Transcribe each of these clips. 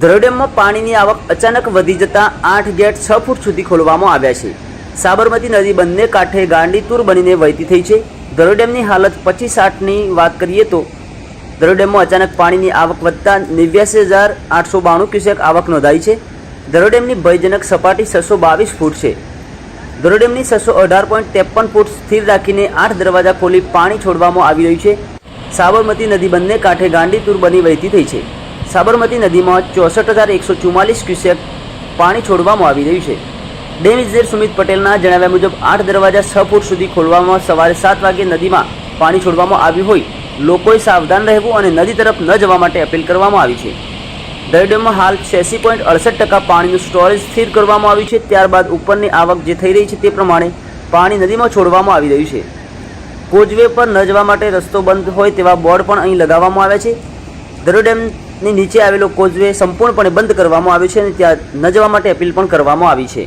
ધરોઈ પાણીની આવક અચાનક વધી જતાં આઠ ગેટ છ ફૂટ સુધી ખોલવામાં આવ્યા છે. સાબરમતી નદી બંને કાંઠે ગાંડીતુર બનીને વહેતી થઈ છે. ધરોઈ હાલત પચીસ આઠની વાત કરીએ તો ધરોડેમમાં અચાનક પાણીની આવક વધતા નેવ્યાસી હજાર આઠસો બાણું ક્યુસેક આવક નોંધાઈ છે. ધરોઈ ભયજનક સપાટી છસો બાવીસ ફૂટ છે. ધરોઈ ડેમની છસો અઢાર પોઈન્ટ ત્રેપન ફૂટ સ્થિર રાખીને આઠ દરવાજા ખોલી પાણી છોડવામાં આવી રહ્યું છે. સાબરમતી નદી બંને કાંઠે ગાંડીતુર બની વહેતી થઈ છે. સાબરમતી નદીમાં ચોસઠ હજાર એકસો ચુમ્માલીસ ક્યુસેક પાણી છોડવામાં આવી રહ્યું છે. ડેમ ઇજનેર સુમિત પટેલના જણાવ્યા મુજબ, આઠ દરવાજા છ ફૂટ સુધી ખોલવામાં સવારે સાત વાગે નદીમાં પાણી છોડવામાં આવ્યું હોય, લોકોએ સાવધાન રહેવું અને નદી તરફ ન જવા માટે અપીલ કરવામાં આવી છે. દરિયા ડેમમાં હાલ છ્યાસી પોઈન્ટ અડસઠ ટકા પાણીનું સ્ટોરેજ સ્થિર કરવામાં આવ્યું છે. ત્યારબાદ ઉપરની આવક જે થઈ રહી છે તે પ્રમાણે પાણી નદીમાં છોડવામાં આવી રહ્યું છે. કોઝવે પર ન જવા માટે રસ્તો બંધ હોય તેવા બોર્ડ પણ અહીં લગાવવામાં આવ્યા છે. દરિયા ડેમની નીચે આવેલો કોઝવે સંપૂર્ણપણે બંધ કરવામાં આવ્યો છે અને ત્યાં ન જવા માટે અપીલ પણ કરવામાં આવી છે.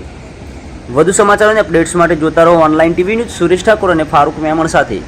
વધુ સમાચારો અને અપડેટ્સ માટે જોતા રહો online TV news Suresh Thakor અને ફારૂક મેમણ સાથે.